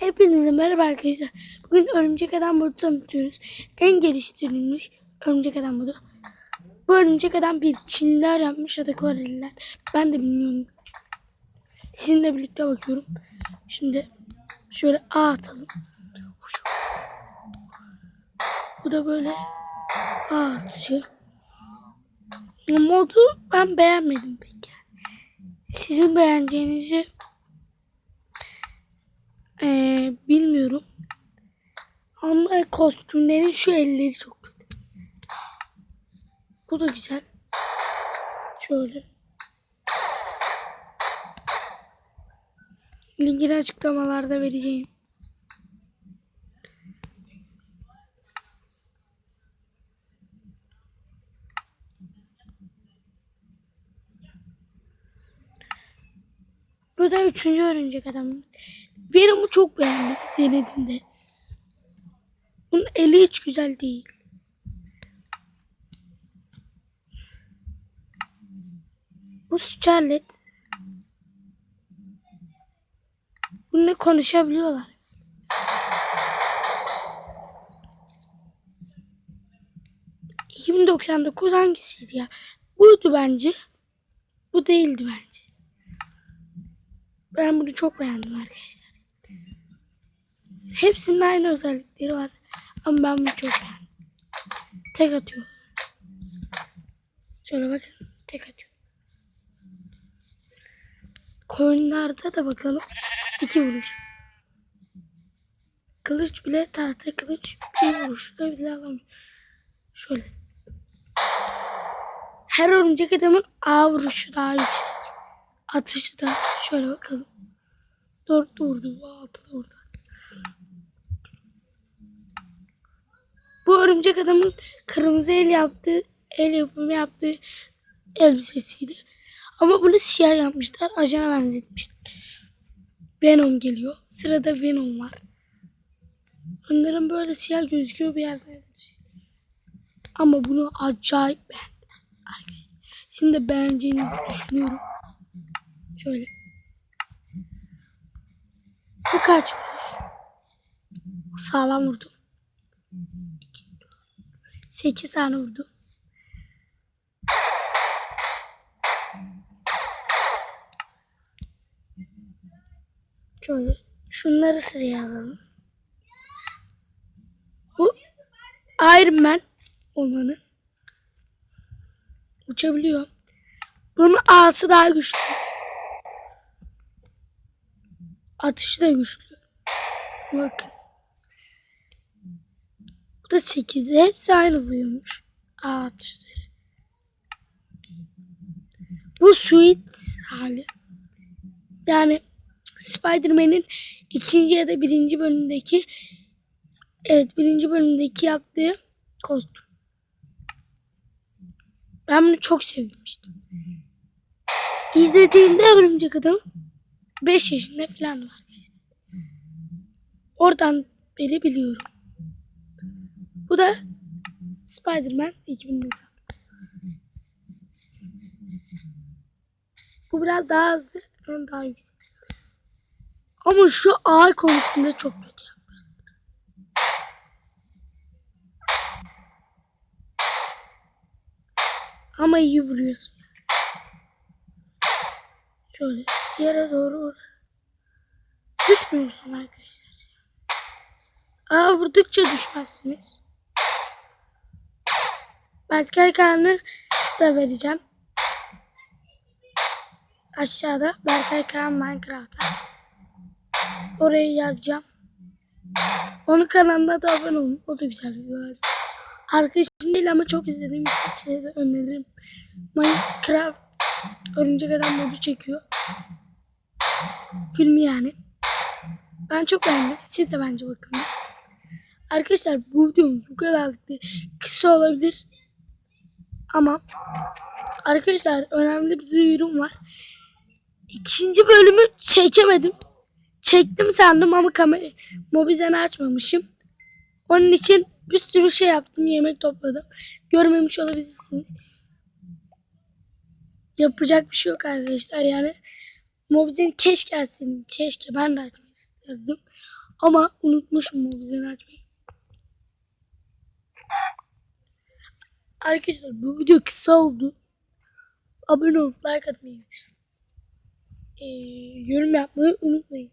Hepinize merhaba arkadaşlar. Bugün örümcek adam modu tanıtıyoruz. En geliştirilmiş örümcek adam modu. Bu örümcek adam bir Çinliler yapmış ya da Koreliler. Ben de bilmiyorum. Sizinle birlikte bakıyorum. Şimdi şöyle A atalım. Bu da böyle A atıcı. Modu ben beğenmedim pek. Sizin beğeneceğinizi ee, bilmiyorum. Ama kostümlerin şu elleri çok. Bu da güzel. Şöyle. Linkini açıklamalarda vereceğim. Bu da üçüncü örümcek adamımız. Venom'u çok beğendim denediğimde. Bunun eli hiç güzel değil. Bu Scarlet. Bununla konuşabiliyorlar. ...2099 hangisiydi ya? Buydu bence. Bu değildi bence. Ben bunu çok beğendim arkadaşlar. Hepsinin aynı özellikleri var. Ama ben bunu çok beğendim. Tek atıyor. Şöyle bakın. Tek atıyor. Koyunlarda da bakalım. İki vuruş. Kılıç bile tahta kılıç bir vuruşla bile alamıyor. Şöyle. Her örümcek adamın A vuruşu daha yüksek. Atışı da şöyle bakalım. Dört vurdu. Altı da vurdu. Bu örümcek adamın kırmızı el yaptığı, el yapımı yaptığı elbisesiydi. Ama bunu siyah yapmışlar. Ajana benzetmişler. Venom geliyor. Sırada Venom var. Onların böyle siyah gözüküyor bir yerden. Ama bunu acayip beğendim. Sizin de beğeneceğinizi düşünüyorum. Şöyle. Bu kaç vuruş? Sağlam vurdu. 8 tane vurdu. Şöyle. Şunları sıraya alalım. Bu Iron Man olanı. Uçabiliyor. Bunun ağası daha güçlü. Atışı da güçlü. Bakın. Bu da 8. Hepsi aynı. Aa, atışları. Bu sweet hali. Yani Spider-Man'in ikinci ya da birinci bölümdeki evet birinci bölümdeki yaptığı kostüm. Ben bunu çok sevmiştim. İzlediğimde Örümcek Adam 5 yaşında falan var. Oradan beri biliyorum. Bu da Spider-Man 2000 Nisan. Bu biraz daha hızlı, ben daha yüksek. Ama şu ağ konusunda çok kötü. Ama iyi vuruyorsun. Şöyle yere doğru vur. Düşmüyorsun arkadaşlar. Aa vurdukça düşmezsiniz. Berkay Kaan'ı da vereceğim. Aşağıda Berkay Kaan Minecraft'a. Oraya yazacağım. Onun kanalına da abone olun. O da güzel videolar. Arkadaşım değil ama çok izlediğim için size de öneririm. Minecraft Örümcek Adam modu çekiyor. Filmi yani. Ben çok beğendim. Siz de bence bakın. Arkadaşlar bu videomuz bu kadarlıktı. Kısa olabilir. Ama arkadaşlar önemli bir duyurum var. İkinci bölümü çekemedim. Çektim sandım ama kamera mobilden açmamışım. Onun için bir sürü şey yaptım. Yemek topladım. Görmemiş olabilirsiniz. Yapacak bir şey yok arkadaşlar. Yani mobilden keşke açsaydım. Keşke ben de açmak isterdim. Ama unutmuşum bu bizden açmayı. Arkadaşlar bu video kısa oldu. Abone olup like atmayı, eee, yorum yapmayı unutmayın.